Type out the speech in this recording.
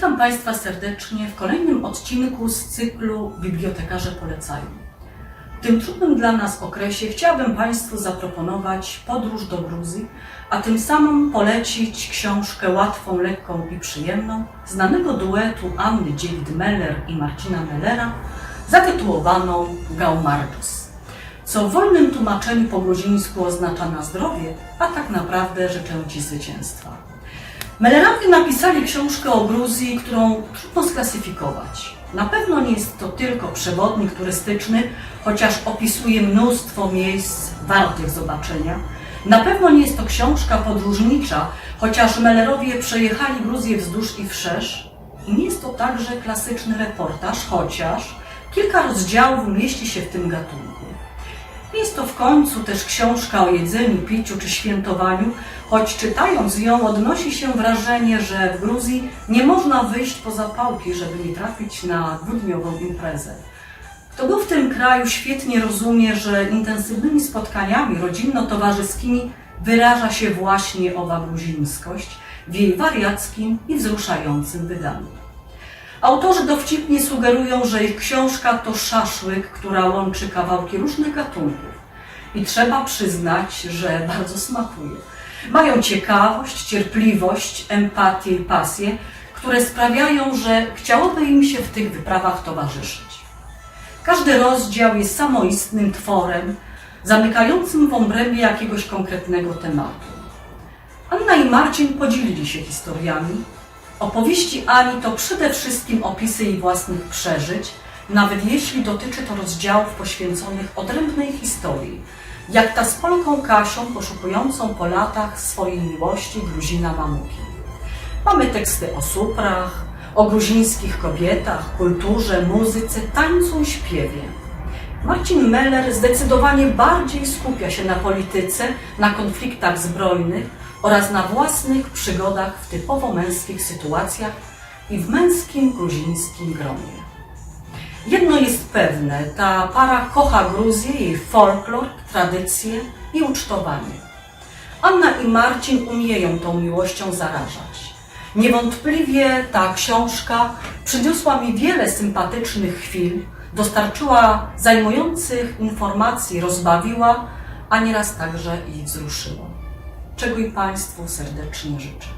Witam Państwa serdecznie w kolejnym odcinku z cyklu Bibliotekarze polecają. W tym trudnym dla nas okresie chciałabym Państwu zaproponować podróż do Gruzji, a tym samym polecić książkę łatwą, lekką i przyjemną znanego duetu Anny Dziewid-Meller i Marcina Mellera zatytułowaną Gaumardus, co w wolnym tłumaczeniu po gruzińsku oznacza na zdrowie, a tak naprawdę życzę Ci zwycięstwa. Mellerowie napisali książkę o Gruzji, którą trudno sklasyfikować. Na pewno nie jest to tylko przewodnik turystyczny, chociaż opisuje mnóstwo miejsc wartych zobaczenia. Na pewno nie jest to książka podróżnicza, chociaż Mellerowie przejechali Gruzję wzdłuż i wszerz. I nie jest to także klasyczny reportaż, chociaż kilka rozdziałów mieści się w tym gatunku. Jest to w końcu też książka o jedzeniu, piciu czy świętowaniu, choć czytając ją odnosi się wrażenie, że w Gruzji nie można wyjść poza pałki, żeby nie trafić na dwudniową imprezę. Kto był w tym kraju świetnie rozumie, że intensywnymi spotkaniami rodzinno-towarzyskimi wyraża się właśnie owa gruzińskość w jej wariackim i wzruszającym wydaniu. Autorzy dowcipnie sugerują, że ich książka to szaszłyk, która łączy kawałki różnych gatunków. I trzeba przyznać, że bardzo smakuje. Mają ciekawość, cierpliwość, empatię i pasję, które sprawiają, że chciałoby im się w tych wyprawach towarzyszyć. Każdy rozdział jest samoistnym tworem, zamykającym w obrębie jakiegoś konkretnego tematu. Anna i Marcin podzielili się historiami, Opowieści Ani to przede wszystkim opisy jej własnych przeżyć, nawet jeśli dotyczy to rozdziałów poświęconych odrębnej historii, jak ta z Polką Kasią poszukującą po latach swojej miłości Gruzina Mamuki. Mamy teksty o suprach, o gruzińskich kobietach, kulturze, muzyce, tańcu i śpiewie. Marcin Meller zdecydowanie bardziej skupia się na polityce, na konfliktach zbrojnych, oraz na własnych przygodach w typowo męskich sytuacjach i w męskim gruzińskim gronie. Jedno jest pewne, ta para kocha Gruzję, jej folklor, tradycje i ucztowanie. Anna i Marcin umieją tą miłością zarażać. Niewątpliwie ta książka przyniosła mi wiele sympatycznych chwil, dostarczyła zajmujących informacji, rozbawiła, a nieraz także i wzruszyła czego i Państwu serdecznie życzę.